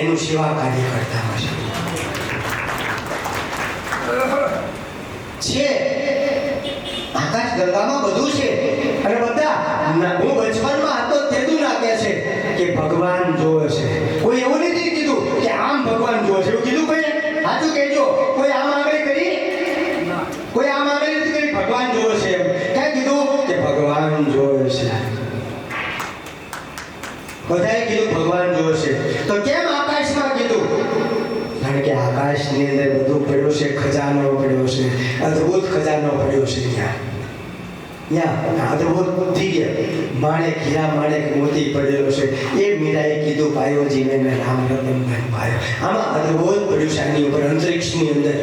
એનું સેવા કાર્ય કરતા હશે છે. આકાશ ગંગામાં બધું છે. અને બધા હું બચપનમાં હતો તેનું નાખ્યા છે કે ભગવાન જોવે છે કોઈ એવું નથી કીધું કે આમ ભગવાન જોવે છે એવું કીધું કોઈ સાચું કહેજો કોઈ આમ આગળ કરી કોઈ આમ આગળ નથી કરી ભગવાન જોવે છે એમ ક્યાં કીધું કે ભગવાન જોવે છે બધાએ કીધું ભગવાન જોવે છે તો કેમ આકાશમાં કીધું કારણ કે આકાશની અંદર બધું પડ્યું છે, ખજાનો પડ્યો છે, અદ્ભુત ખજાનો પડ્યો છે ત્યાં. ત્યાં મોતી પડેલો છે. એ મીરાએ કીધું પાયો. છે આની ઉપર અંદર.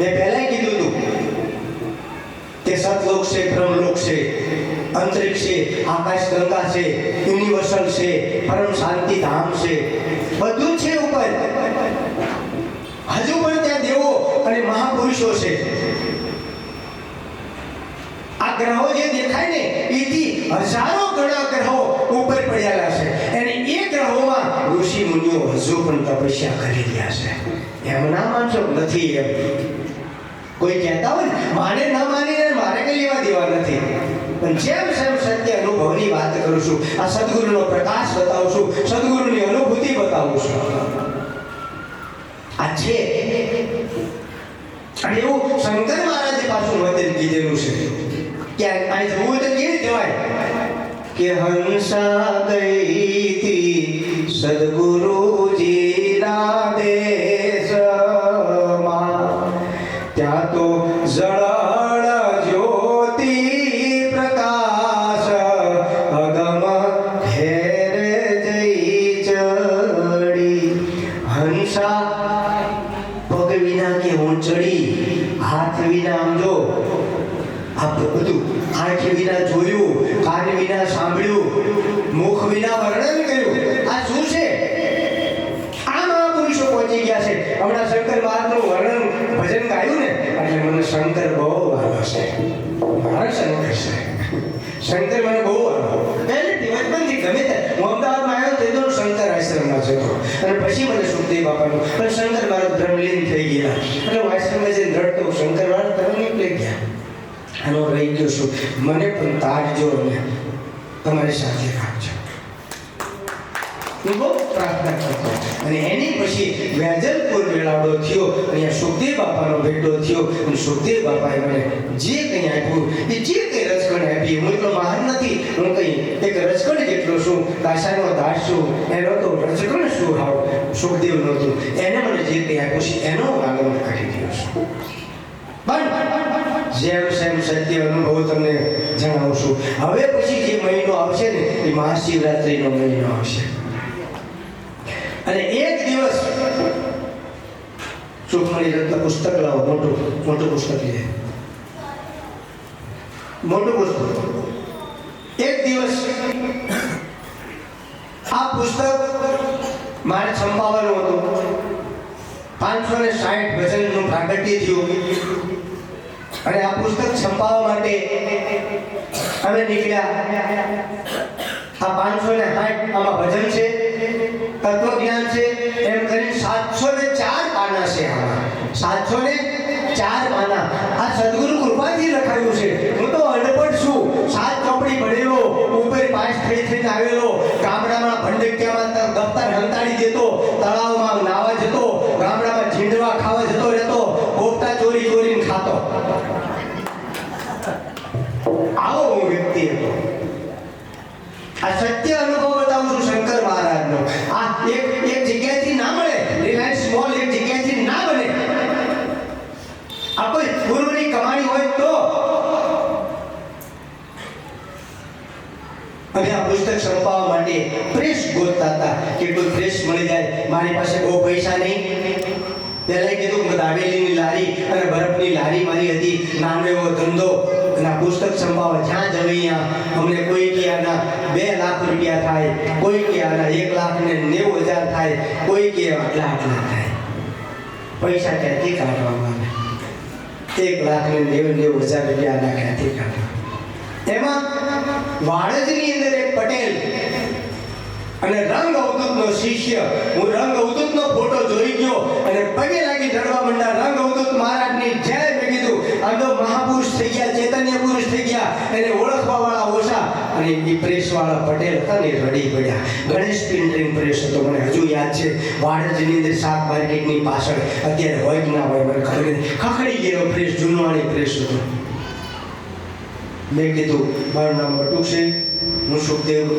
મેં પહેલાં કીધું હતું તે સતલોક છે બ્રહ્મલોક છે, અંતરિક્ષ છે, આકાશ ગંગા છે, યુનિવર્સલ છે, પરમ શાંતિ ધામ છે, બધું છે ઉપર. હજુ પણ ત્યાં દેવો અને મહાપુરુષો છે. આ ગ્રહો જે દેખાય ને, એથી હજારો ગણા ગ્રહો ઉપર પડેલા છે. અને એ ગ્રહોમાં ઋષિ મુનિઓ હજુ પણ તપસ્યા કરી રહ્યા છે. એમ ના માનશો? નથી એમ. કોઈ કહેતા હોય માને ના માનીને મારે કઈ લેવા દેવા નથી. પણ જેમ જેમ સત્ય અનુભવની વાત કરું છું, આ સદગુરુનો પ્રકાશ બતાવું છું, સદગુરુની અનુભૂતિ બતાવું છું. આ છે. અને એવું શંકર મહારાજે પાછું વચન કીધેલું છે. કે આ જવું હોય તો કેવી કહેવાય? કે હંસા ગઈ સદગુરુજી દેશમાં ત્યાં તો જળ મને પણ તારજો અને તમારી સાથે રાખજો. હું બહુ પ્રાર્થના કરતો અને એની પછી વેજલપુર મેળાવડો થયો, અહીંયા સુખદેવ બાપાનો ભેટો થયો, અને સુખદેવ બાપાએ મને જે કંઈ આપ્યું, એ જે કંઈ રચકણ આપી, હું એટલો મહાન નથી, હું કંઈ એક રચકણ જેટલો છું દાસાનો દાસ છું, એનો તો રસગણ શું હાવ? સુખદેવ નહોતું. એને મને જે કંઈ આપ્યું છે, એનો આગમન કરી રહ્યો છું. જેમ સેમ સત્ય અનુભવ તમને જણાવું છું હવે પછી જે મહિનો આવશે ને, એ મહાશિવરાત્રિનો મહિનો આવશે. અને એક દિવસ સુખમણી રત્ન પુસ્તક લાવો, મોટું મોટું પુસ્તક લે મોટું પુસ્તક. એક દિવસ આ પુસ્તક મારે છંપાવવાનું હતું. પાંચસો ને સાઠ ભજનનું પ્રાગટ્ય થયું. અને આ પુસ્તક છપાવવા માટે અમે નીકળ્યા. આ પાંચસો ને સાઠ આમાં ભજન છે, તત્વજ્ઞાન છે, એમ કરીને સાતસો ને ચાર પાના છે આમાં. સાતસો ને ચાર પાના. આ સદગુરુ કૃપાથી લખાયું છે. હું તો અનપઢ છું. સાત ચોપડી ભણેલો ઉપર પાસ થઈ થઈને આવેલો, ગામડામાં ભંડક્યામાં દફતર હંતાડી દેતો, તળાવમાં નાવા જતો, ગામડામાં ઝીંડવા ખાવા જતો રહેતો પોપટા ચોરી ચોરીને ખાતો. આવો હું વ્યક્તિ હતો. આ સત્ય અનુભવ બતાવું છું શંકર મહારાજનો. આ એક એક જગ્યાએથી ના મળે, રિલાયન્સ મોલ એક જગ્યાએથી ના બને. આ કોઈ પૂર્વની કમાણી હોય તો. અમે આ પુસ્તક સંપાવવા માટે પ્રેસ ગોતતા હતા કે કોઈ પ્રેસ મળી જાય, મારી પાસે બહુ પૈસા નહીં. પહેલાં કીધું દાબેલીની લારી અને બરફની લારી મારી હતી નાનો એવો ધંધો અને આ પુસ્તક સંભાવે. જ્યાં અહીંયા અમને કોઈ કે આના બે લાખ રૂપિયા થાય, કોઈ કે આના એક લાખ ને નેવું હજાર થાય, કોઈ કે આટલા આટલા થાય. પૈસા ક્યાંથી કાઢવામાં આવે એક લાખ ને નેવું નેવું હજાર રૂપિયા આના ક્યાંથી કાઢવા એમાં વાડજની અંદર એક પટેલ અને રંગ અવધૂતનો શિષ્ય. હું રંગ અવધૂતનો ફોટો જોઈ ગયો અને પગે લાગી ચડવા માંડ્યા. રંગ અવધૂત મહારાજની જય તો મહાપુરુષ થઈ ગયા, ચેતન્ય પુરુષ થઈ ગયા, એને ઓળખવા વાળા ઓછા અને એ પ્રેસ વાળા પટેલ હતા ને રડી પડ્યા. ગણેશ પ્રિન્ટિંગ પ્રેસ હતો, મને હજુ યાદ છે. વાડજની અંદર શાક માર્કેટની પાછળ, અત્યારે હોય કે ના હોય મને ખબર ખખડી ગયેલો પ્રેસ, જૂનવાણી પ્રેસ હતો. મેં કીધું, મારું નામ બટુક છે, હું સુખદેવ,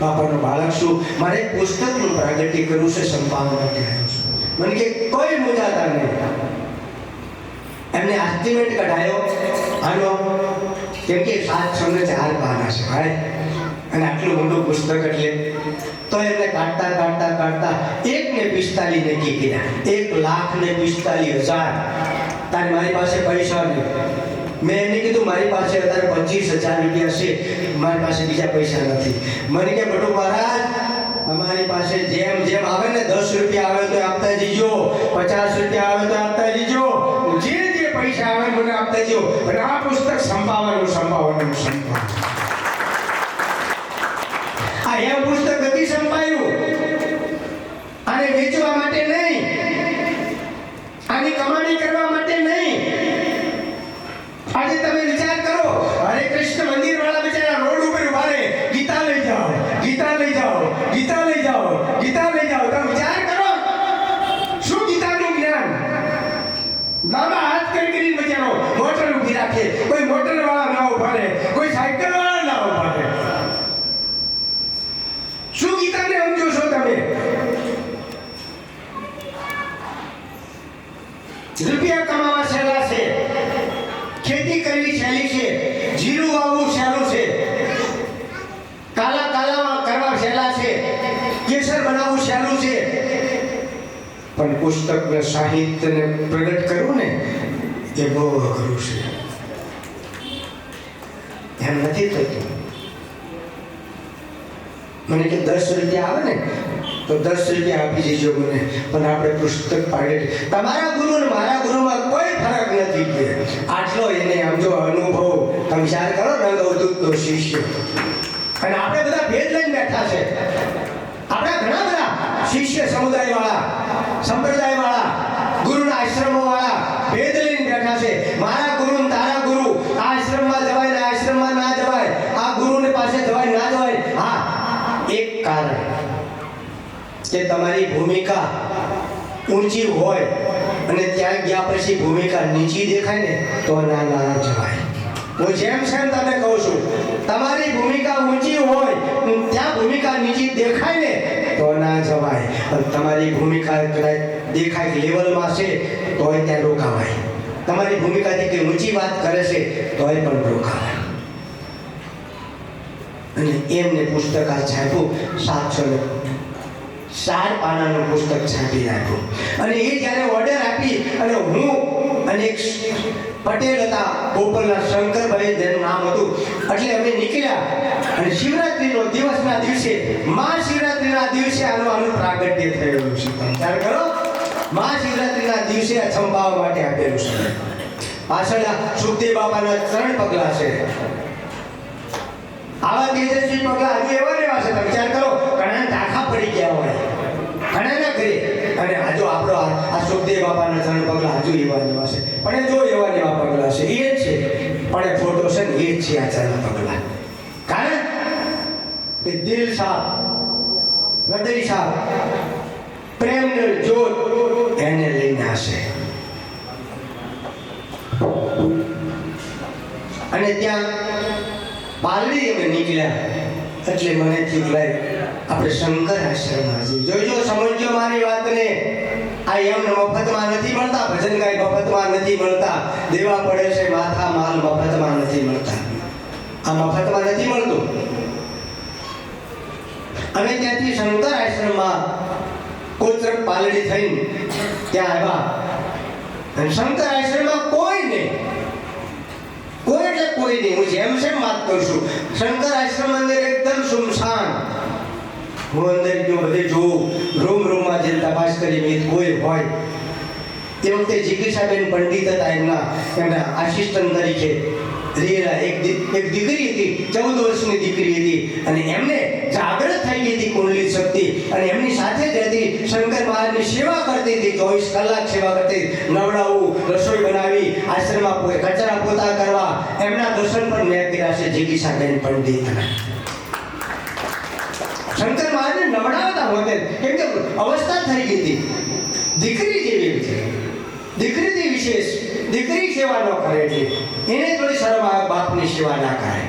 બાપાનો બાળક છું. મારે પુસ્તકનું પ્રાગટ્ય કરવું છે, સંપાદન માટે આવ્યો છું. મને કે, કોઈ મૂંઝાતા નહીં. એમને એસ્ટિમેટ કઢાયો. આનો કે સાત છંદ ચાર પાના છે ભાઈ અને આટલું મોટું પુસ્તક એટલે તો એમને કાઢતા કાઢતા કાઢતા એક ને પિસ્તાલીસ ને કીધા એક લાખ ને પિસ્તાલીસ હજાર. તારે મારી પાસે પૈસા નહીં મેં એમને કીધું, મારી પાસે અત્યારે પચીસ હજાર રૂપિયા છે. મારી પાસે બીજા પૈસા નથી. મને કે બટુ મહારાજ, અમારી પાસે જેમ જેમ આવે ને દસ રૂપિયા આવે તો આપતા જઈજો પચાસ રૂપિયા આવે તો આપતા જઈજો જે આવે મને આપતા દેજો. અને આ પુસ્તક સંભાવવાનું સંભાવવાનું સંભાવ આ એ પુસ્તક નથી સંભાળ્યું આને વેચવા માટે નહીં. આની કમાણી કરવા માટે નહીં આજે તમે વિચાર કરો હરે કૃષ્ણ મંદિર વાળા બિચારા રોડ ઉપર ઊભા રહે ગીતા લઈ જાઓ ગીતા લઈ જાઓ ગીતા લઈ જાઓ ગીતા લઈ જાઓ તમે વિચાર કરો શું ગીતાનું જ્ઞાન લાંબા હાથ કરી કરીને બિચારો મોટર ઊભી રાખે કોઈ મોટર વાળા ના ઊભા રહે કોઈ સાયકલ વાળા ના ઊભા રહે શું ગીતાને સમજો છો તમે રૂપિયા કમાવા સહેલા છે ખેતી કરવી સહેલી છે જીરું વાવવું સહેલું છે કાલા કાલા કરવા સહેલા છે કેસર બનાવવું સહેલું છે પણ પુસ્તકને સાહિત્યને પ્રગટ કરવું ને, એ બહુ અઘરું છે. એમ નથી થતું. મને કે દસ રૂપિયા આવે ને, તો દસ રૂપિયા આપી દેજો મને, પણ આપણે પુસ્તક પાડે તમારા ગુરુ ને મારા ગુરુમાં કોઈ ફરક નથી કે આટલો એને આમ જો અનુભવ, તમે વિચાર કરો રંગ તો શિષ્ય. અને આપણે બધા ભેદ લઈને બેઠા છે. આપણા ઘણા બધા શિષ્ય સમુદાય વાળા સંપ્રદાય વાળા ગુરુના આશ્રમો વાળા ભેદ લઈને બેઠા છે. મારા ગુરુ તારા ગુરુ, આ આશ્રમમાં જવાય ને આશ્રમમાં ના જવાય, આ ગુરુને પાસે જવાય ના જવાય. હા, એક કારણ કે તમારી ભૂમિકા ઊંચી હોય અને ત્યાં ગયા પછી ભૂમિકા નીચી દેખાય ને તો ના ના જવાય. હું જેમ જેમ તમને કહું છું, તમારી ભૂમિકા ઊંચી હોય ત્યાં ભૂમિકા નીચી દેખાય ને, તો ના જવાય. અને તમારી ભૂમિકા કદાચ દેખાય લેવલમાં છે, તોય ત્યાં રોકાવાય. તમારી ભૂમિકાથી કંઈ ઊંચી વાત કરે છે, તોય પણ રોકાવાય. અને એમને પુસ્તક આ છાપ્યું, સાતસો ને ચાર પાનાનું પુસ્તક છાપી નાખ્યું. અને એ જ્યારે ઓર્ડર આપી, અને હું અને એક પટેલ હતા ગોપાલના શંકરભાઈ જેનું નામ હતું. એટલે અમે નીકળ્યા અને શિવરાત્રીનો દિવસના દિવસે મહાશિવરાત્રીના દિવસે આનું આનું પ્રાગટ્ય થયેલું છે. વિચાર કરો. મહાશિવરાત્રીના દિવસે આ સંભાવવા માટે આપેલું છે. પાછળ સુખદેવ બાપાના ત્રણ પગલા છે. આવા તેજસ્વી પગલા હજુ એવા રહેવા છે. તમે વિચાર કરો ઘણા ટાંકા પડી ગયા હોય. ઘણાના ઘરે. અને હજુ આપણો આ સુખદેવ બાપાના ત્રણ પગલા હજુ એવા ને છે. પણ જો એવા જેવા પગલા છે. એ જ છે. પણ એ ફોટો છે ને એ જ છે આચાર્ય પગલા. કારણ કે દિલ સાફ, હૃદય સાફ, પ્રેમ જોત એને લઈને હશે. અને ત્યાં પાલડી અમે નીકળ્યા. એટલે મને થયું આપણે શંકર આશ્રમમાં જઈએ. જોઈજો સમજજો મારી વાતને. આ એમ મફતમાં નથી મળતા, ભજન કાંઈ મફતમાં નથી મળતા, દેવા પડે છે માથા માલ મફતમાં નથી મળતા. આ મફતમાં નથી મળતું. અમે ત્યાંથી શંકર આશ્રમમાં કોચરક પાલડી થઈને ત્યાં આવ્યા. શંકર આશ્રમમાં કોઈ નહીં. કોઈ એટલે કોઈ નહીં. હું જેમ છે વાત કરું છું. શંકર આશ્રમ અંદર એકદમ સુમસાન. હું અંદર જો બધે જોઉં રૂમ રૂમમાં જે તપાસ કરી મેં કોઈ હોય તે વખતે જિગીષાબેન પંડિત હતા એમના એમના આસિસ્ટન્ટ તરીકે. રીલા એક એક દીકરી હતી, ચૌદ વર્ષની દીકરી હતી અને એમને જાગૃત થઈ ગઈ હતી કુંડલી શક્તિ અને એમની સાથે જ હતી. શંકર મહારાજની સેવા કરતી હતી, ચોવીસ કલાક સેવા કરતી નવડાવવું રસોઈ બનાવી, આશ્રમમાં કચરા પોતા કરવા. એમના દર્શન પણ મેં કર્યા છે જિગીસાબેન પંડિતના શંકર મહારાજને હોતે કેમ અવસ્થા થઈ ગઈ દીકરી જેવી છે. દીકરીની વિશેષ દીકરી સેવા ન કરે એટલે એને થોડી શરમ આવે, બાપની સેવા ના કરે.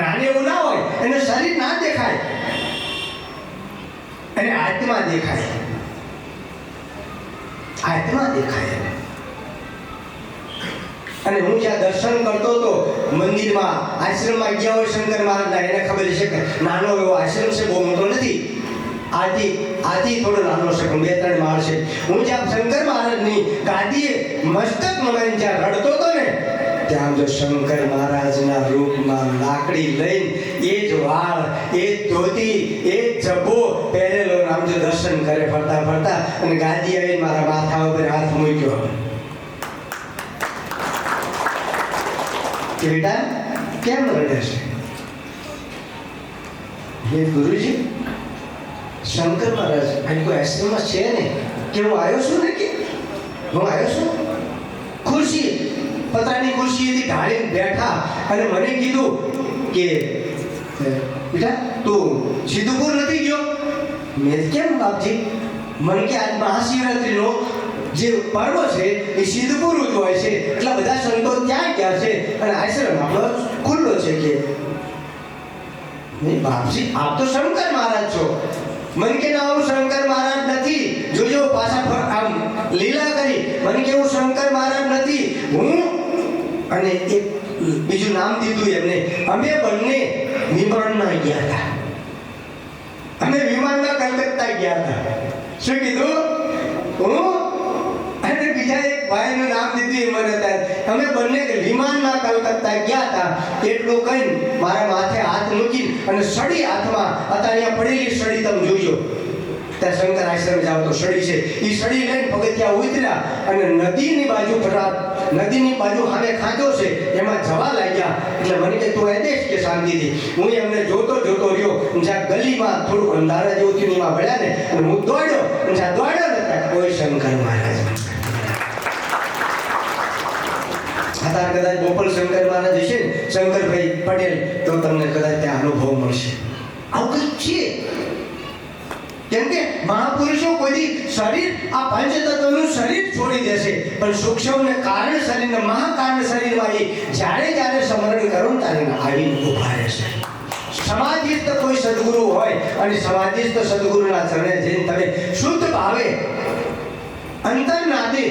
અને એવું ના હોય, એને શરીર ના દેખાય. એને આત્મા દેખાય. આત્મા દેખાય. અને હું જ્યાં દર્શન કરતો હતો મંદિરમાં આશ્રમમાં ગયા હોય શંકર મહારાજના એને ખબર છે કે નાનો એવો આશ્રમ છે, બહુ મોટો નથી. આથી આથી થોડો નાનો છે બે ત્રણ માળ છે. હું જ્યાં શંકર મહારાજની ગાદીએ મસ્તક મગાઈને જ્યાં રડતો હતો ને, ત્યાં જો શંકર મહારાજના રૂપમાં લાકડી લઈને એ જ વાળ, એ જ ધોતી, એ જ જબ્બો પહેરેલો રામજો દર્શન કરે ફરતા ફરતા અને ગાદી આવીને મારા માથા ઉપર હાથ મૂક્યો. કે બેટા કેમ રડે છે? હે ગુરુજી શંકર મહારાજ અહીં કોઈ આશ્રમમાં છે ને કે હું આવ્યો છું ને કે? હું આવ્યો છું? ખુરશી પતરાની ખુરશી હતી ઢાળીને બેઠા. અને મને કીધું કે "અ, બેટા તું સિદ્ધપુર નથી ગયો? મેં કેમ બાપજી? મને કે આજ મહાશિવરાત્રિનો જે પર્વ છે, એ સિદ્ધપુર ઉજવાય છે. એટલા બધા સંતો ત્યાં ગયા છે અને આશ્રમ આપણો ખુલ્લો છે કે નહીં, બાપજી, આપ તો શંકર મહારાજ છો. મને કે ના હું શંકર મહારાજ નથી. જોજો, પાછા આમ લીલા કરી. મને કે હું શંકર મહારાજ નથી. હું અને એક બીજું નામ દીધું એમને. અમે બંને વિમાનમાં ગયા હતા. અમે વિમાનમાં કલકત્તા ગયા હતા. શું કીધું? હું બીજા એક ભાઈનું નામ દીધું એ મને ત્યાં અમે બંને વિમાનમાં કલકત્તા ગયા હતા. એટલું કહીને મારા માથે હાથ મૂકી અને સડી હાથમાં અહીંયા પડેલી સડી તમે જોજો. ત્યાં શંકર આશ્રમ જાવ તો સડી છે. એ સડી લઈને પગથિયા ઉતર્યા અને નદીની બાજુ ફટાત નદીની બાજુ સામે ખાંચો છે. એમાં જવા લાગ્યા. એટલે મને કે તું દેશ કે શાંતિથી. હું એમને જોતો જોતો રહ્યો. જ્યાં ગલીમાં થોડું અંધારા જેવું થયું એમાં ભળ્યા ને હું દોડ્યો. જ્યાં દોડ્યો ને ત્યાં. કોઈ શંકર મહારાજ. અત્યારે કદાચ ગોપાલ શંકર મહારાજ હશે ને, શંકરભાઈ પટેલ, તો તમને કદાચ ત્યાં અનુભવ મળશે. આવું કંઈક છે? કેમ કે મહાપુરુષો કોઈ શરીર, આ પંચતત્વનું શરીર છોડી દેશે પણ સૂક્ષ્મ ને કારણ શરીર ને મહાકારણ શરીરમાં એ જ્યારે જ્યારે સ્મરણ કરો ત્યારે આવી ઊભા રહેશે સમાધિસ્થ કોઈ સદગુરુ હોય અને સમાધિસ્થ સદગુરુના ચરણે જઈને તમે શુદ્ધ ભાવે અંતરનાદે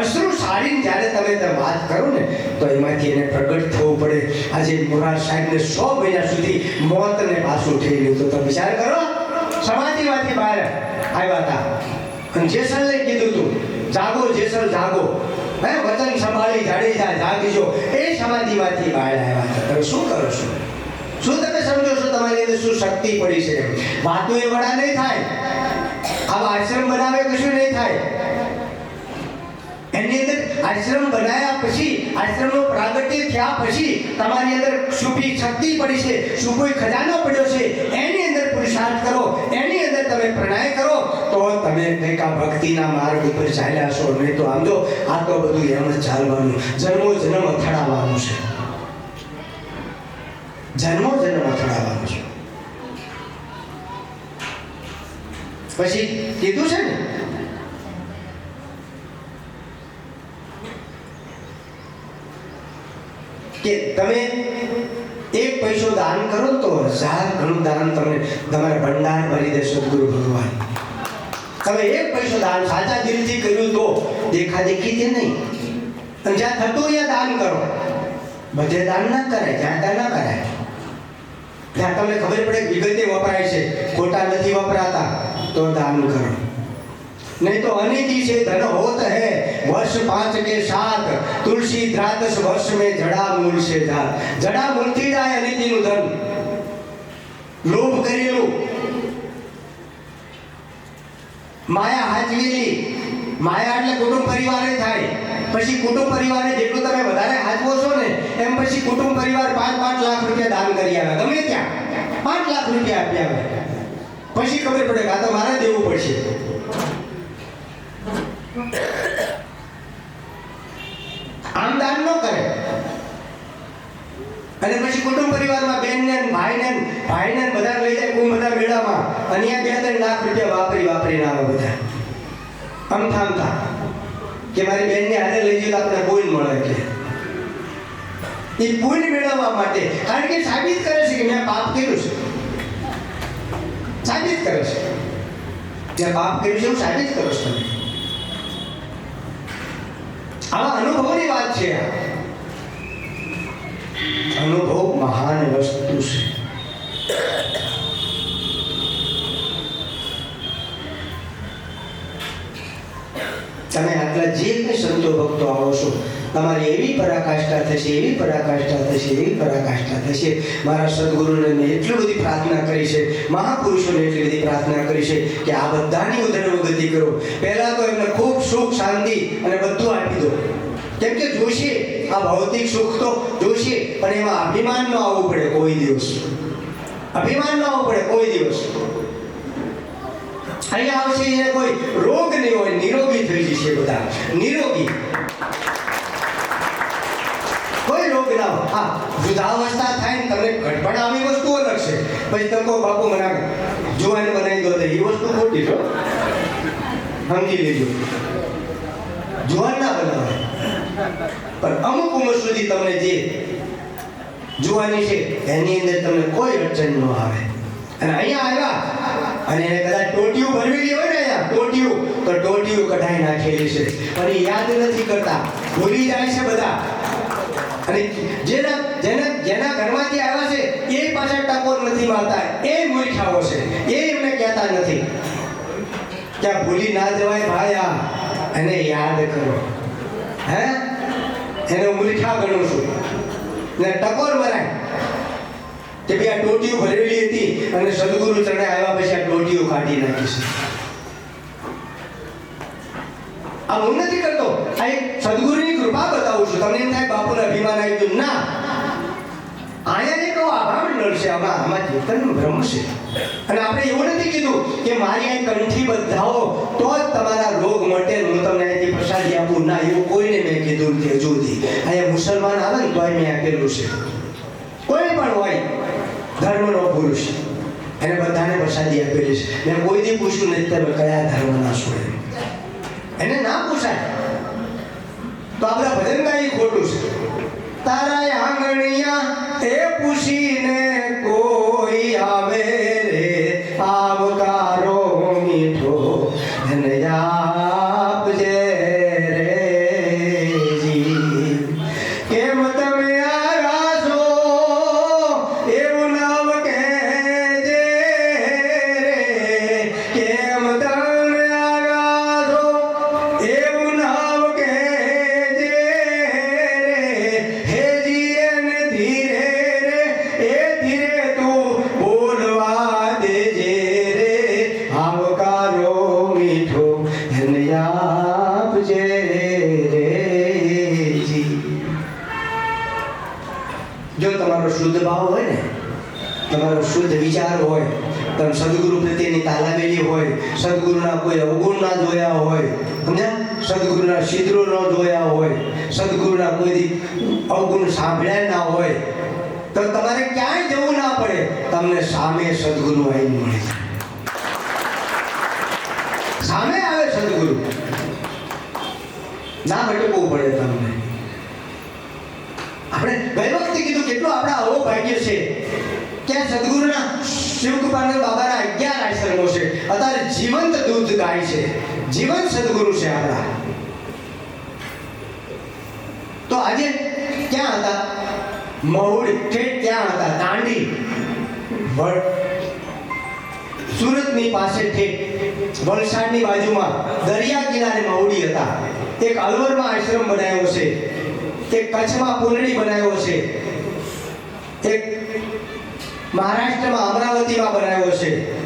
અશ્રુ સારીને જ્યારે તમે તે વાત કરો ને, તો એમાંથી એને પ્રગટ થવું પડે. આજે મોરાર સાહેબને સો મહિના સુધી મોતને પાછું થઈ ગયું તો તમે વિચાર કરો, સમાધિમાંથી બહાર આવ્યા હતા. અને જેસલને કીધું તું, જાગો જેસલ, જાગો. હે વચન સંભાળી જાડેજા જાગીજો. એ સમાધિમાંથી બહાર આવ્યા હતા. તમે શું કરો છો? શું તમે સમજો છો? તમારી અંદર શું શક્તિ પડી છે? વાતો એ વડા નહીં થાય. આવા આશ્રમ બનાવે કશું નહીં થાય? એની અંદર આશ્રમ બનાવ્યા પછી, આશ્રમનો પ્રાગટ્ય થયા પછી તમારી અંદર શુભી શક્તિ પડી છે શુભોય ખજાનો પડ્યો છે, એની અંદર પુરુષાર્થ કરો, એની અંદર તમે પ્રણય કરો, તો તમે કંઈક આ ભક્તિના માર્ગ ઉપર ચાલ્યા છો, નહીં તો આમ જો, આ તો બધું એમ જ ચાલવાનું, જન્મો જન્મ અથડાવવાનું છે. જન્મો જન્મ અથડાવાનું છે. પછી કીધું છે ને? કે તમે એક પૈસો દાન કરો તો હજાર ઘણું દાન તમને તમારે ભંડાર ભરી દે સદગુરુ ભગવાન. તમે એક પૈસો દાન સાચા દિલથી કર્યું તો દેખા દેખીથી નહીં. અને જ્યાં થતું ત્યાં દાન કરો. બધે દાન ના કરાય, જ્યાં ત્યાં ના કરાય. ત્યાં તમને ખબર પડે વિગતે વપરાય છે, ખોટા નથી વપરાતા. તો દાન કરો नहीं तो अनिति से धन होत है वर्ष पांच के साथ तुलसी द्रादश वर्ष में जड़ा मूल से जात जड़ा मूल થી જાય અનિતિનું ધન લોભ કરેલું માયા હાચવેલી માયા એટલે કુટુંબ પરિવારે થાય પછી કુટુંબ પરિવારને જેટલું તમે વધારે હાચવો છો ને એમ પછી કુટુંબ પરિવાર પાંચ પાંચ લાખ રૂપિયા દાન કરી આવે ગમે ત્યાં પાંચ લાખ રૂપિયા આપી આવે પછી ખબર પડે કે આ તો મારે દેવું પડશે. આમ દાન ન કરે. અને પછી કુટુંબ પરિવારમાં બેન ને ભાઈ ને ભાઈ ને બધા લઈ જાય કોઈ બધા મેળામાં. અને અહીંયા બે ત્રણ લાખ રૂપિયા વાપરી વાપરીને આવે બધા. આમ થામતા. કે મારી બેનને આજે લઈ જઈએ તો આપણે કોઈ મળે એટલે. એ પુણ્ય મેળવવા માટે. કારણ કે સાબિત કરે છે કે મેં પાપ કર્યું છે. સાબિત કરે છે. જે પાપ કર્યું છે હું સાબિત કરો છો આવા અનુભવની વાત છે અનુભવ મહાન વસ્તુ છે. તમે આટલા જે કંઈ સંતો ભક્તો આવો છો. તમારી એવી પરાકાષ્ઠા થશે, એવી પરાકાષ્ઠા થશે, એવી પરાકાષ્ઠા થશે. મારા સદગુરુને મેં એટલી બધી પ્રાર્થના કરી છે, મહાપુરુષોને એટલી બધી પ્રાર્થના કરી છે કે આ બધાની ઉધર્વગતિ કરો. પહેલાં તો એમને ખૂબ સુખ, શાંતિ અને બધું આપી દો. કેમ કે જોશે, આ ભૌતિક સુખ તો જોશે, પણ એમાં અભિમાન ન આવવું પડે કોઈ દિવસ. અભિમાન ન આવવું પડે કોઈ દિવસ. અહીંયા આવશે એને કોઈ રોગ નહીં હોય, નિરોગી થઈ જશે બધા. નિરોગી. હોય હા વૃદ્ધાવસ્થા થાય ને તમને ઘટપણ આવી વસ્તુ અલગ છે પછી તમે બાપુ, મને જુવાન બનાવી દો એ વસ્તુ ખોટી છો સમજી લેજો. જુવાન ના બનાવે. પણ અમુક ઉંમર સુધી તમને જે જુવાની છે, એની અંદર તમને કોઈ અડચણ ન આવે. અને અહીંયા આવ્યા, અને એને કદાચ ભરવી ભરવેલી હોય ને અહીંયા, ટોટીયું, તો ટોટિયું કઢાઈ નાખેલી છે. એ યાદ નથી કરતા. ભૂલી જાય છે બધા. અને જેના જેના જેના ઘરમાંથી આવ્યા છે, એ પાછા ટકોર નથી મારતા. એ મૂર્ખાઓ છે. એ એમને કહેતા નથી. કે ભૂલી ના જવાય ભાઈ આ. એને યાદ કરો. હે? એને મૂર્ખા ગણું છું. ને ટકોર મરાય. કે ભાઈ આ ટોટીઓ ભરેલી હતી અને સદગુરુ ચરણે આવ્યા પછી આ ટોટીઓ કાઢી નાખી છે. આ હું નથી કરતો. આ એક સદગુરુની કૃપા બતાવું છું. તમને એમ થાય બાપુને અભિમાન આવી ગયું. ના. અહીંયા એક આભાર નડશે આમાં આમાં ચેતન ભ્રમ છે. અને આપણે એવું નથી કીધું કે મારી અહીં કંઠી બંધાવો તો જ તમારા રોગ મટે હું તમને અહીંથી પ્રસાદી આપું. ના, એવું કોઈને મેં કીધું હજુ થી અહીંયા મુસલમાન આવે ને તોય મેં આપેલું છે. કોઈ પણ હોય, ધર્મનો પુરુષ, એને બધાને પ્રસાદી આપેલી છે. મેં કોઈ દી પૂછ્યું નથી તમે કયા ધર્મના છો એને ના પૂછાય. તો આપણા ભજન ગાઈ ખોટું છે. તારા આંગણિયા એ પૂછીને કોઈ આવે? વિચાર હોય, તમે સદગુરુ પ્રત્યેની તાલાવેલી હોય, સદગુરુના કોઈ અવગુણ ના જોયા હોય સમજ્યા સદગુરુના છિદ્રો ન જોયા હોય, સદગુરુના કોઈ અવગુણ સાંભળ્યા ના હોય, તો તમારે ક્યાંય જવું ના પડે, તમને સામે સદગુરુ આવીને મળે. સામે આવે સદગુરુ. ના ભટકવું પડે તમને આપણે ગઈ વખતે કીધું કેટલું આપણા આવો ભાગ્ય છે કે આ સદગુરુના શિવકૃપાનંદ બાબાના અગિયાર આશ્રમો છે અત્યારે જીવંત દૂધ ગાય છે. જીવંત સદગુરુ છે આપણા. તો આજે ક્યાં હતા? મહુડી ઠેઠ ક્યાં હતા? દાંડી. સુરતની પાસે ઠેઠ, વલસાડની બાજુમાં, દરિયા કિનારે મહુડી હતા. એક અલવરમાં આશ્રમ બનાવ્યો છે. એક કચ્છમાં પુનડી બનાવ્યો છે. એક મહારાષ્ટ્રમાં અમરાવતીમાં બનાવ્યા છે.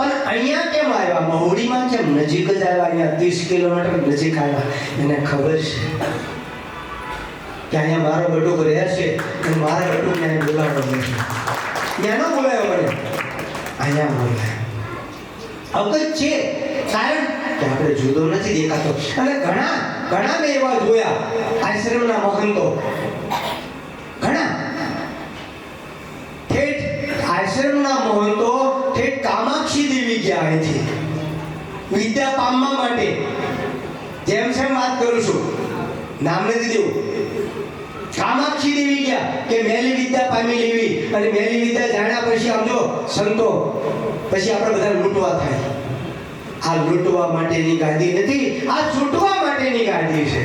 પણ અહીંયા કેમ આવ્યા? મહુડીમાં કેમ? નજીક જ આવ્યા અહીંયા ત્રીસ કિલોમીટર નજીક આવ્યા. એને ખબર છે. કે અહીંયા મારો બટુક રહે અને મારા બટુકને અહીં બોલાવવો નથી ત્યાંનો બોલાયો મને. અહીંયા બોલાય. અવગત છે. કારણ કે આપણે જુદો નથી દેખાતો. અને ઘણા ઘણા મેં એવા જોયા. આશ્રમના મહંતો. ઘણા. ઠેઠ, આશ્રમના મહંતો દેવી ગયા વિદ્યા પામવા માટે જેમ જેમ વાત કરું છું. નામ નથી દેવું કામાક્ષી દેવી ગયા કે મેલી વિદ્યા પામી લેવી અને મેલી વિદ્યા જાણ્યા પછી આમ જો સંતો, પછી આપણે બધા લૂંટવા થાય. આ લૂંટવા માટેની ગાદી નથી, આ છૂટવા માટેની ગાદી છે.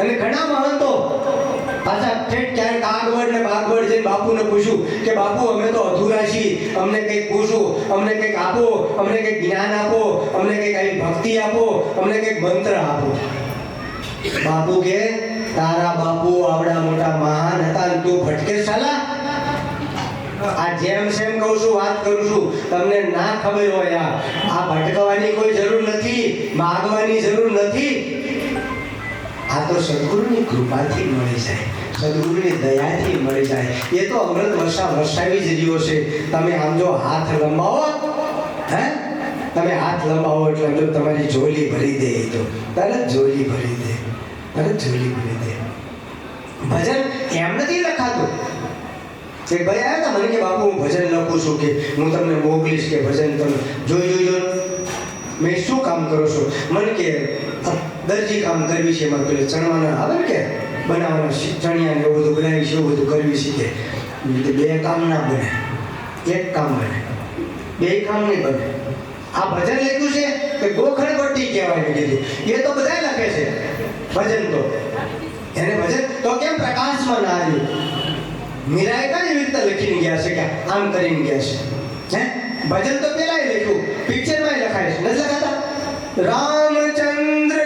અને ઘણા મહંતો પાછા ઠેઠ ક્યારેક આગળ ને આગળ જઈને બાપુને પૂછ્યું કે બાપુ, અમે તો અધૂરા છીએ. અમને કંઈક પૂછો, અમને કંઈક આપો, અમને કંઈક જ્ઞાન આપો, અમને કંઈક આવી ભક્તિ આપો, અમને કંઈક મંત્ર આપો. બાપુ કે, તારા બાપુ આવડા મોટા મહાન હતા ને તું ભટકે સાલા આ જેમ સેમ કહું છું, વાત કરું છું. તમને ના ખબર હોય આ ભટકવાની કોઈ જરૂર નથી, માગવાની જરૂર નથી. આ તો સદગુરુની કૃપાથી મળી જાય, સદગુરુની દયાથી મળી જાય. એ તો અમૃત વર્ષા વર્ષાવી જ રહ્યો છે. તમે આમ જો હાથ લંબાવો, હે? તમે હાથ લંબાવો એટલે જો તમારી જોલી ભરી દે એ તો. તરત જોલી ભરી દે, તરત જોલી ભરી દે. ભજન એમ નથી લખાતું. કે ભાઈ આવ્યા હતા મને કે બાપુ, હું ભજન લખું છું કે હું તમને મોકલીશ કે ભજન તમે જોઈ જોઈ મેં શું કામ કરો છો? મને કે દરજી કામ કરવી છે એમાં પેલું ચણવાના આવે કે બનાવવાના ચણિયા ને એવું બધું બનાવી છે એવું બધું કરવી શીખે એટલે બે કામ ના બને એક કામ બને બે કામ નહીં બને આ ભજન લખ્યું છે કે ગોખણ પટ્ટી કહેવાય કીધી એ તો બધા લખે છે ભજન તો એને ભજન તો કેમ પ્રકાશમાં ના આવ્યું મીરાએ કઈ રીતે લખીને ગયા છે કે આમ કરીને ગયા છે હે ભજન તો પેલા લખ્યું પિક્ચરમાં લખાય છે નથી લખાતા રામચંદ્ર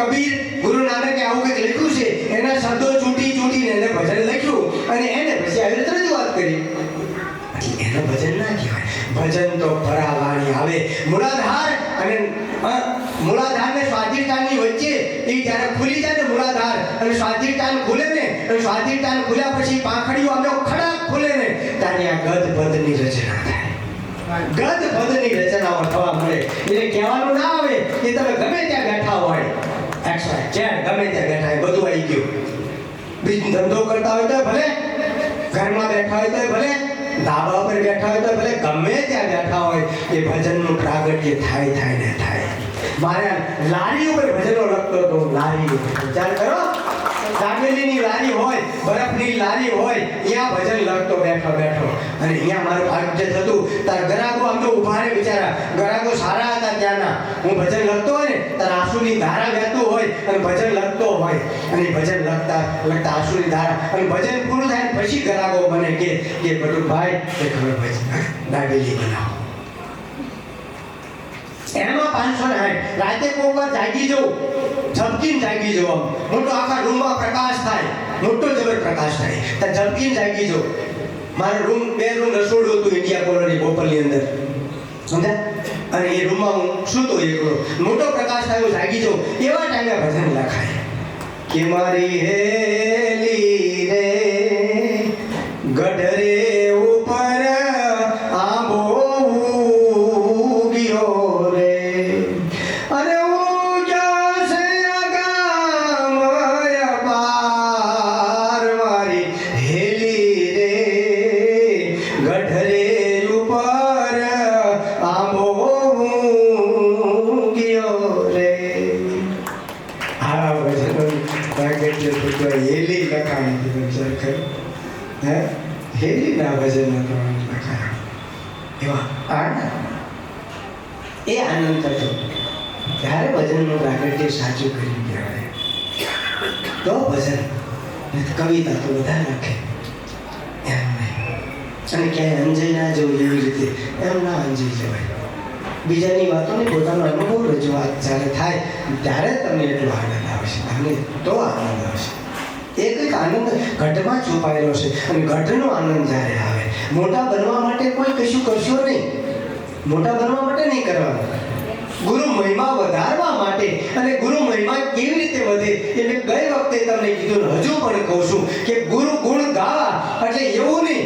કબીર ગુરુ નાનકે આવું કંઈક લખ્યું છે, એના શબ્દો ચૂંટી ચૂંટીને એને ભજન લખ્યું અને એને પછી આવી રીતે રજૂઆત કરી. એને ભજન ના કહેવાય. ભજન તો પરાવાણી આવે. મૂળાધાર અને મૂળાધાર ને સ્વાધિષ્ઠાનની વચ્ચે એ જ્યારે ખુલી જાય ને મૂળાધાર, અને સ્વાધિષ્ઠાન ખુલે ને, અને સ્વાધિષ્ઠાન ખુલ્યા પછી પાંખડીઓ આમ ખડા ખુલે ને, ત્યારે આ ગદ પદની રચના થાય. ગદ પદની રચનાઓ થવા મળે. એટલે કહેવાનું ના આવે કે તમે ગમે ત્યાં બેઠા હોય એક્સ વાય ગમે ત્યાં બેઠા બધું આવી ગયું. બીજ ધંધો કરતા હોય તો ભલે, ઘરમાં બેઠા હોય તો ભલે, ધાબા પર બેઠા હોય તો ભલે, ગમે ત્યાં બેઠા હોય, એ ભજનનું પ્રાગટ્ય થાય થાય ને થાય. મારે લારી ઉપર ભજનો લખતો હતો લારી ઉપર. વિચાર કરો. દાબેલીની લારી હોય, બરફની લારી હોય, ત્યાં ભજન લખતો બેઠો બેઠો. અને અહીંયા મારું ભાગ્ય થતું, તાર ગરાગો આમ તો ઊભા રહે બિચારા. ગરાગો સારા હતા ત્યાંના. હું ભજન લખતો હોય ને, તાર આંસુની ધારા વહેતું હોય અને ભજન લખતો હોય. અને ભજન લખતા લખતા આંસુની ધારા. અને ભજન પૂરું થાય પછી ગરાગો મને કે કે ભાઈ એ ખબર ભજન દાબેલી બનાવો. એમાં પાંચસો ને સાઠ રાતે કોક વાર જાગી જવું. ઝબકીને જાગી જવું મોટો આખા રૂમમાં પ્રકાશ થાય. મોટો જબર પ્રકાશ થાય. તો ઝબકીને જાગી જવું. મારો રૂમ, બે રૂમ રસોડું હતું ઇન્ડિયા કોલોની બોપલની અંદર. સમજા અને એ રૂમમાં હું સૂતો એકલો. મોટો પ્રકાશ થાય હું જાગી જાઉં એવા ટાઈમે ભજન લખાય. કે મારી હેલી રે ભજનનું પ્રાગટ્ય સાચું કરી કહેવાય. તો ભજન કવિતા તો બધા લખે એમ અને ક્યાંય અંજાઈ ના જવું એવી રીતે, એમ ના અંજાઈ જવાય. બીજાની વાતોને પોતાનો અનુભવ રજૂઆત જ્યારે થાય, ત્યારે તમને એટલો આનંદ આવશે. તમને તો આનંદ આવશે. એક એક આનંદ ઘટમાં છુપાયેલો છે અને ઘટનો આનંદ જ્યારે આવે, મોટા બનવા માટે કોઈ કશું કરશો નહીં. મોટા બનવા માટે નહીં કરવાનું. ગુરુ મહિમા વધારવા માટે અને ગુરુ મહિમા કેવી રીતે વધે એ મેં વખતે તમને કીધું હજુ પણ કહું છું કે ગુરુ ગુણ ગાવા એટલે એવું નહીં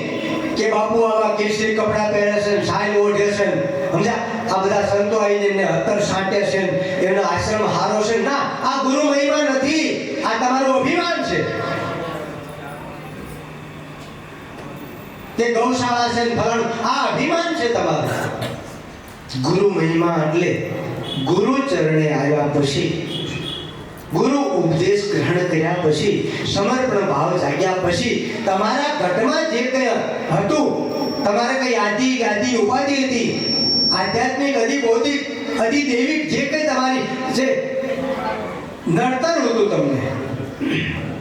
કે બાપુ આવા કેસરી કપડાં પહેરે છે, સાયલ ઓઢે છે. સમજા આ બધા સંતો આવીને એમને અત્તર સાંટે છે. એનો આશ્રમ હારો છે. ના, આ ગુરુ મહિમા નથી. આ તમારું અભિમાન છે. તે ગૌશાળા છે ફલણ. આ અભિમાન ગુરુ મહિમા એટલે ગુરુ ચરણે આવ્યા પછી, ગુરુ ઉપદેશ ગ્રહણ કર્યા પછી, સમર્પણ ભાવ જાગ્યા પછી, તમારા ઘટમાં જે કંઈ હતું, તમારે કઈ આદિ ગાદી ઉપાધિ હતી, આધ્યાત્મિક, અધિ ભૌતિક અધિ દૈવિક, જે કંઈ તમારી, જે નડતર હતું તમને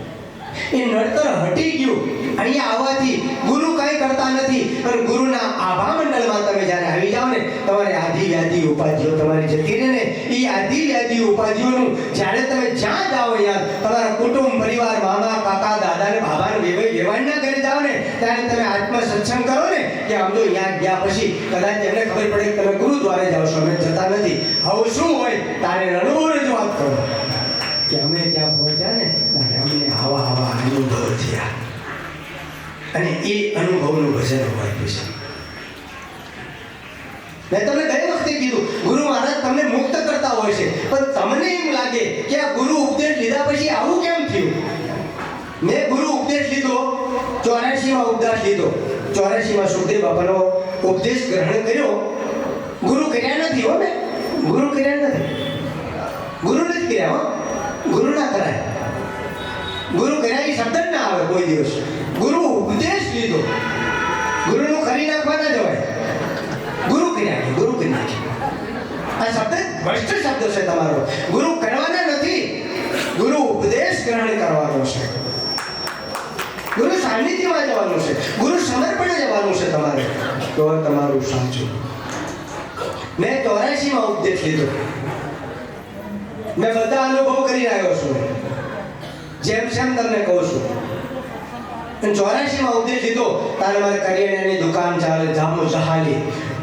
એ નડતર હટી ગયું. અહીંયા આવવાથી ગુરુ કંઈ કરતા નથી. પણ ગુરુના આભા મંડળમાં તમે જ્યારે આવી જાઓ ને, તમારે આધી વ્યાધિ ઉપાધિઓ તમારી જતી રહે ને, એ આધી વ્યાધિ ઉપાધિઓનું જ્યારે તમે જ્યાં જાઓ યાર, તમારા કુટુંબ, પરિવાર, મામા, કાકા, દાદા ને બાબા ને વેવાઈ વેવાણના ઘરે જાઓ ને, ત્યારે તમે આત્મ સત્સંગ કરો ને, કે આમ તો અહીંયા ગયા પછી કદાચ એમને ખબર પડે કે તમે ગુરુ દ્વારે જાઓ છો, અમે જતા નથી. હવે શું હોય? તારે રણવું રજૂઆત કરો કે અમે ત્યાં પહોંચ્યા ને ત્યારે અમને આવા આવા અનુભવ થયા. અને એ અનુભવનું ભજન હોય છે. મેં તમને ગઈ વખતે કીધું, ગુરુ મહારાજ તમને મુક્ત કરતા હોય છે, પણ તમને એમ લાગે કે આ ગુરુ ઉપદેશ લીધા પછી આવું કેમ થયું? મેં ગુરુ ઉપદેશ લીધો ચોરાશીમાં ઉપદેશ લીધો. ચોરાશીમાં સુખદેવ બાપાનો ઉપદેશ ગ્રહણ કર્યો. ગુરુ કર્યા નથી હો મેં. ગુરુ કર્યા નથી. ગુરુ નથી કર્યા હો. ગુરુ ના કરાય. ગુરુ કર્યા શબ્દ જ ના આવે કોઈ દિવસ. ગુરુ ઉપદેશ લીધો. ગુરુનું ખરી નાખવા ના જવાય ગુરુ કર્યા ગુરુ કરી નાખ્યા આ શબ્દ ભ્રષ્ટ શબ્દ છે તમારો. ગુરુ કરવાના નથી. ગુરુ ઉપદેશ ગ્રહણ કરવાનો છે. ગુરુ સાનિધ્યમાં જવાનું છે. ગુરુ સમર્પણ જવાનું છે તમારે. તો તમારું સાચું. મેં ચોરાશીમાં ઉપદેશ લીધો. મેં બધા અનુભવ કરી રહ્યો છું. જેમ જેમ તમને કહું છું. ચોરાશીમાં ઉપદેશ લીધો તારે મારે કરિયાણાની દુકાન ચાલે, જામો જહાલી.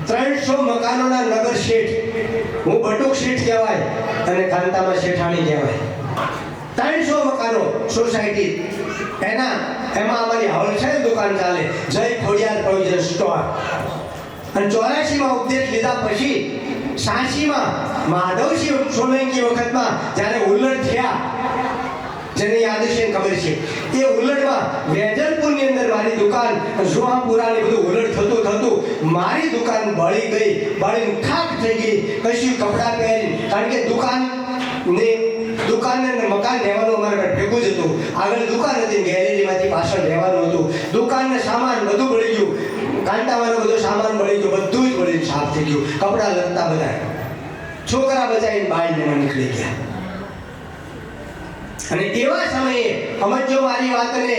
ત્રણસો મકાનોના નગર શેઠ. હું બટુક શેઠ કહેવાય અને કાંતામાં શેઠાણી કહેવાય. ત્રણસો મકાનો સોસાયટી. એના, એમાં અમારી હોલસેલ દુકાન ચાલે. જય ખોડિયાર પ્રોવિઝન સ્ટોર અને ચોરાશીમાં ઉપદેશ લીધા પછી સાંચીમાં માધવસિંહ સોલંકી વખતમાં જ્યારે ઉલ્લડ થયા જેને યાદ છે ને ખબર છે. એ ઉલટમાં વેજલપુરની અંદર મારી દુકાન સુહાપુરાની બધું ઉલટ થતું થતું મારી દુકાન બળી ગઈ, બળીને ખાક થઈ ગઈ. કશું કપડાં પહેરી કારણ કે દુકાન ને દુકાન ને મકાન લેવાનું અમારે ભેગું જ હતું. આગળ દુકાન હતી ગેલેરીમાંથી પાછળ લેવાનું હતું. દુકાન ને સામાન બધું બળી ગયું. કાંટાવાનો બધો સામાન બળી ગયો, બધું જ બળી સાફ થઈ ગયું. કપડાં લગતા બધા છોકરા બચાવીને બહાર લેવા નીકળી ગયા. અને એવા સમયે સમજો મારી વાતને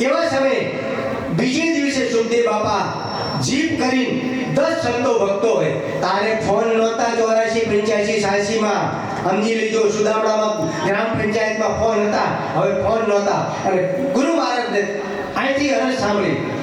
એવા સમયે બીજે દિવસે સુખદેવ બાપા જીપ કરીને દસ સંતો ભક્તો હોય. તારે ફોન નહોતા ચોરાશી પંચ્યાસી સાસીમાં સમજી લીધો સુદામડામાં ગ્રામ પંચાયતમાં ફોન હતા. હવે ફોન નહોતા. અને ગુરુ મહારાજને અહીંથી અરજ સાંભળી.